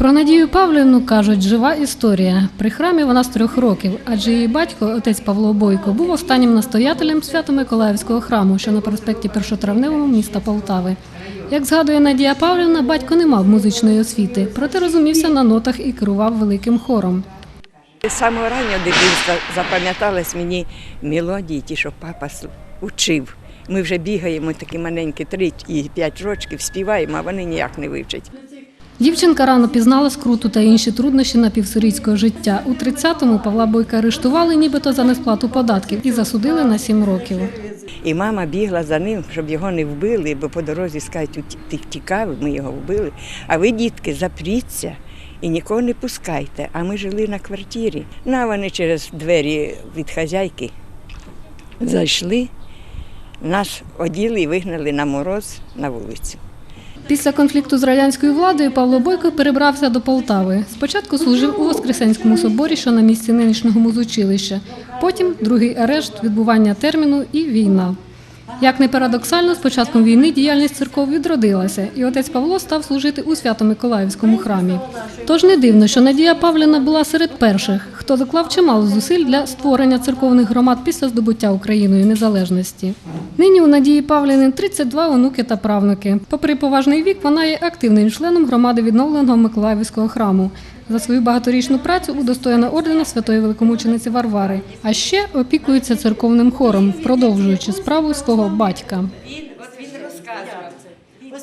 Про Надію Павлівну кажуть, жива історія. При храмі вона з трьох років, адже її батько, отець Павло Бойко, був останнім настоятелем Свято-Миколаївського храму, що на проспекті Першотравневому міста Полтави. Як згадує Надія Павлівна, батько не мав музичної освіти, проте розумівся на нотах і керував великим хором. З самого раннього дитинства запам'ятались мені мелодії, ті, що папа учив. Ми вже бігаємо такі маленькі, три і п'ять років, співаємо, а вони ніяк не вивчать. Дівчинка рано пізнала скруту та інші труднощі напівсирійського життя. У 30-му Павла Бойка арештували нібито за несплату податків і засудили на 7 років. І мама бігла за ним, щоб його не вбили, бо по дорозі скажуть, «Ут- ти втікав, ми його вбили. А ви, дітки, запріться і нікого не пускайте. А ми жили на квартирі. Ну, а вони через двері від хазяйки зайшли, нас оділи і вигнали на мороз на вулицю. Після конфлікту з радянською владою Павло Бойко перебрався до Полтави. Спочатку служив у Воскресенському соборі, що на місці нинішнього музучилища. Потім другий арешт, відбування терміну і війна. Як не парадоксально, з початком війни діяльність церков відродилася, і отець Павло став служити у Свято-Миколаївському храмі. Тож не дивно, що Надія Павлівна була серед перших, хто доклав чимало зусиль для створення церковних громад після здобуття Україною незалежності. Нині у Надії Павлівни 32 онуки та правнуки. Попри поважний вік, вона є активним членом громади відновленого Миколаївського храму. За свою багаторічну працю удостоєна ордена святої великомучениці Варвари, а ще опікується церковним хором, продовжуючи справу свого батька. Він от він розказував.